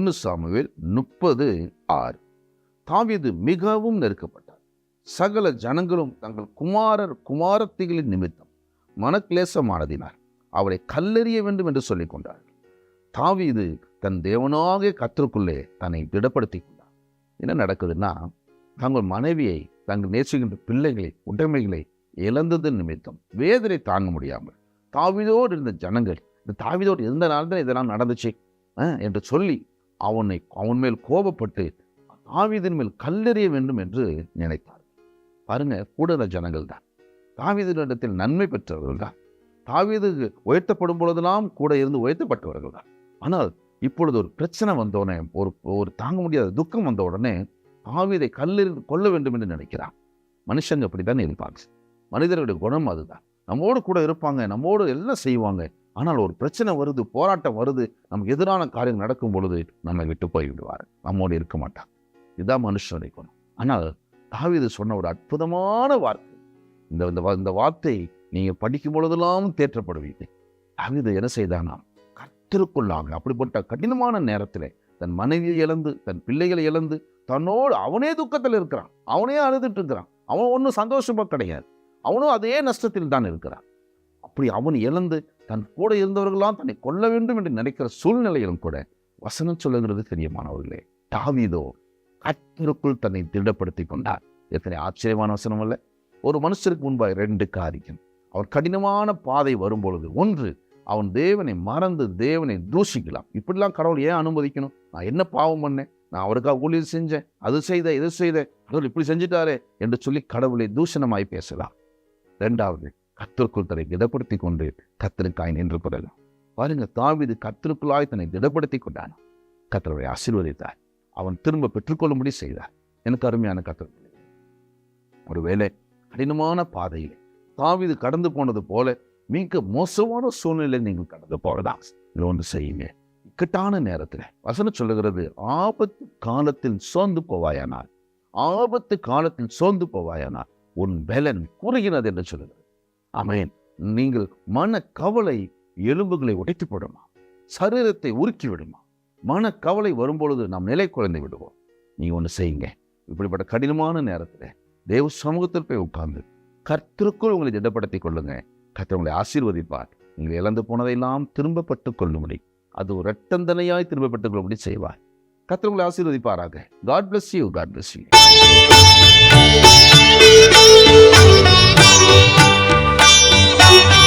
ஒன்று சாமுவேல் முப்பது ஆறு. தாவீது மிகவும் நெருக்கப்பட்டார். சகல ஜனங்களும் தங்கள் குமாரர் குமாரத்திகளின் நிமித்தம் மனக்லேசமானதினார். அவரை கல்லெறிய வேண்டும் என்று சொல்லிக் கொண்டார் தாவீது தன் தேவனாகிய கத்திற்குள்ளே தன்னை திடப்படுத்தி கொண்டார். என்ன நடக்குதுன்னா தங்கள் மனைவியை தங்கள் நேசிக்கின்ற பிள்ளைகளை உடைமைகளை இழந்தது நிமித்தம் வேதனை தாங்க முடியாமல் தாவிதோடு இருந்த ஜனங்கள் இந்த தாவீதோடு இருந்தனால தான் இதெல்லாம் நடந்துச்சு என்று சொல்லி அவனை அவன் மேல் கோபப்பட்டு தாவீதின் மேல் கல்லெறிய வேண்டும் என்று நினைத்தார். பாருங்க கூட ஜனங்கள் தான். தாவீதினிடத்தில் நன்மை பெற்றவர்கள் தான். தாவீது உயர்த்தப்படும் பொழுதெல்லாம் கூட இருந்து உயர்த்தப்பட்டவர்கள் தான். ஆனால் இப்பொழுது ஒரு பிரச்சனை வந்தோடனே ஒரு ஒரு தாங்க முடியாத துக்கம் வந்த உடனே தாவீதை கல்லெறிந்து கொள்ள வேண்டும் என்று நினைக்கிறான். மனுஷங்க அப்படி தான் இருப்பாங்க. மனிதர்களுடைய குணம் அதுதான். நம்மோடு கூட இருப்பாங்க நம்மோடு எல்லாம் செய்வாங்க. ஆனால் ஒரு பிரச்சனை வருது போராட்டம் வருது நமக்கு எதிரான காரியம் நடக்கும் பொழுது நம்மை விட்டு போய் விடுவார் நம்மோடு இருக்க மாட்டான் இதுதான் மனுஷனுடைய குணம். ஆனால் தாவிது சொன்ன ஒரு அற்புதமான வார்த்தை. இந்த இந்த இந்த வார்த்தை நீங்கள் படிக்கும் பொழுதெல்லாம் தேற்றப்படுவீங்க தாவிது என்ன செய்தானாம் கத்திற்குள்ளாக அப்படிப்பட்ட கடினமான நேரத்தில் தன் மனைவியை இழந்து தன் பிள்ளைகளை இழந்து தன்னோடு அவனே துக்கத்தில் இருக்கிறான். அவனே அழுதுட்டு இருக்கிறான். அவன் ஒன்றும் சந்தோஷமாக கிடையாது. அவனும் அதே நஷ்டத்தில் தான் இருக்கிறான். அப்படி அவன் இழந்து தன் கூட இருந்தவர்களாம் தன்னை கொல்ல வேண்டும் என்று நினைக்கிற சூழ்நிலையிலும் கூட வசனம் சொல்லுங்கிறது தெரியமானவர்களே. தாவிதோ கத்தருக்குள் தன்னை திருடப்படுத்தி கொண்டார். எத்தனை ஆச்சரியமான வசனம் அல்ல. ஒரு மனுஷருக்கு முன்பாக ரெண்டு காரியம். அவர் கடினமான பாதை வரும்பொழுது ஒன்று அவன் தேவனை மறந்து தேவனை தூஷிக்கலாம். இப்படிலாம் கடவுள் ஏன் அனுமதிக்கணும்? நான் என்ன பாவம் பண்ணேன்? நான் அவருக்காக ஊழியர் செஞ்சேன். அது செய்த இது செய்த கடவுள் இப்படி செஞ்சிட்டாரே என்று சொல்லி கடவுளை தூஷணமாய் பேசலாம். ரெண்டாவது கத்திற்குள் தன்னை திடப்படுத்தி கொண்டு கத்தருக்காய் நின்று கொள்ளலாம் பாருங்க தாவிது கத்திற்குள்ளாய் தன்னை திடப்படுத்தி கொண்டான். கத்தரை ஆசீர்வதித்தார். அவன் திரும்ப பெற்றுக்கொள்ளும்படி செய்தார். எனக்கு அருமையான கத்தர் ஒருவேளை கடினமான பாதையில் இது கடந்து போனது போல மிக மோசமான சூழ்நிலை நீங்கள் கடந்து போகலாம். இது ஒன்று செய்யுங்க. இக்கட்டான நேரத்தில் வசனம் சொல்லுகிறது ஆபத்து காலத்தில் சோர்ந்து போவாயானால் ஆபத்து காலத்தில் சோர்ந்து போவாயானால் உன் பலன் குறைகிறது என்று சொல்லுகிறது. அமேன் நீங்கள் மன கவலை எலும்புகளை உடைத்து போடுமா? சரீரத்தை உருக்கி விடுமா? மன கவலை வரும்பொழுது நாம் நிலை குறைந்து விடுவோம். நீ ஒன்று செய்யுங்க. இப்படிப்பட்ட கடினமான நேரத்தில் தேவ சமூகத்தில் போய் உட்கார்ந்து கர்த்தருக்குள் உங்களை திடப்படுத்திக் கொள்ளுங்க. கர்த்தர் உங்களை ஆசீர்வதிப்பார். நீங்கள் இழந்து போனதையெல்லாம் திரும்பப்பட்டு கொள்ளும்படி அது ஒரு இரட்டந்தனையாய் திரும்பப்பட்டுக் கொள்ளும்படி செய்வார். கர்த்தர் உங்களை ஆசீர்வதிப்பாராக. God bless you God bless you